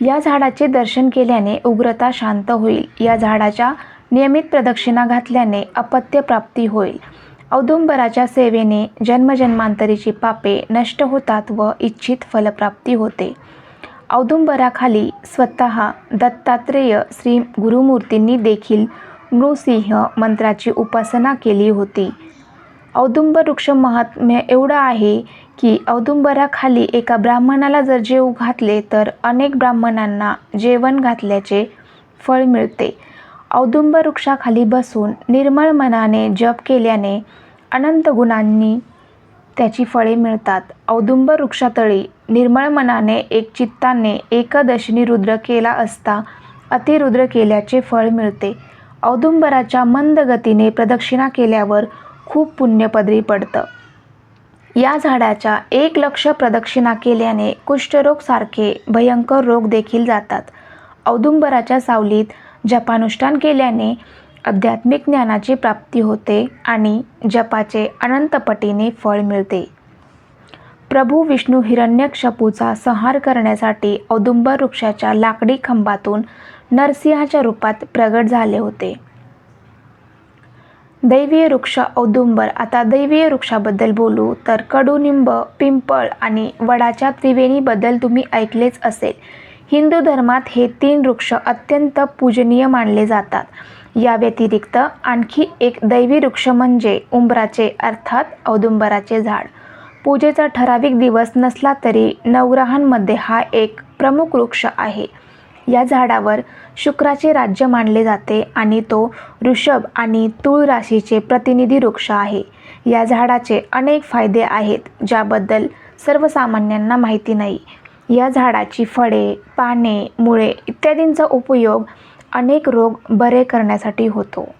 या झाडाचे दर्शन केल्याने उग्रता शांत होईल. या झाडाच्या नियमित प्रदक्षिणा घातल्याने अपत्य प्राप्ती होईल. औदुंबराच्या सेवेने जन्मजन्मांतरीची पापे नष्ट होतात व इच्छित फलप्राप्ती होते. औदुंबराखाली स्वतः दत्तात्रेय श्री गुरुमूर्तींनी देखील नृसिंह मंत्राची उपासना केली होती. औदुंबर वृक्ष महात्म्य एवढं आहे की औदुंबराखाली एका ब्राह्मणाला जर जेव घातले तर अनेक ब्राह्मणांना जेवण घातल्याचे फळ मिळते. औदुंबर वृक्षाखाली बसून निर्मळ मनाने जप केल्याने अनंत गुणांनी त्याची फळे मिळतात. औदुंबर वृक्षातळी निर्मळ मनाने एक चित्ताने एकदशिनी रुद्र केला असता अतिरुद्र केल्याचे फळ मिळते. औदुंबराच्या मंद गतीने प्रदक्षिणा केल्यावर खूप पुण्यपदरी पडतं. या झाडाच्या एक लक्ष प्रदक्षिणा केल्याने कुष्ठरोग सारखे भयंकर रोग देखील जातात. औदुंबराच्या सावलीत जपानुष्ठान केल्याने आध्यात्मिक ज्ञानाची प्राप्ती होते आणि जपाचे अनंतपटीने फळ मिळते. प्रभू विष्णू हिरण्यक्षपूचा संहार करण्यासाठी औदुंबर वृक्षाच्या लाकडी खंबातून नरसिंहाच्या रूपात प्रगट झाले होते. दैवीय वृक्ष औदुंबर. आता दैवीय वृक्षाबद्दल बोलू तर कडुनिंब पिंपळ आणि वडाच्या त्रिवेणीबद्दल तुम्ही ऐकलेच असेल. हिंदू धर्मात हे तीन वृक्ष अत्यंत पूजनीय मानले जातात. या व्यतिरिक्त आणखी एक दैवी वृक्ष म्हणजे उंबराचे अर्थात औदुंबराचे झाड. पूजेचा ठराविक दिवस नसला तरी नवग्रहांमध्ये हा एक प्रमुख वृक्ष आहे. या झाडावर शुक्राचे राज्य मानले जाते आणि तो ऋषभ आणि तूळ राशीचे प्रतिनिधी वृक्ष आहे. या झाडाचे अनेक फायदे आहेत ज्याबद्दल सर्वसामान्यांना माहिती नाही. या झाडाची फळे पाने मुळे इत्यादींचा उपयोग अनेक रोग बरे करण्यासाठी होतो.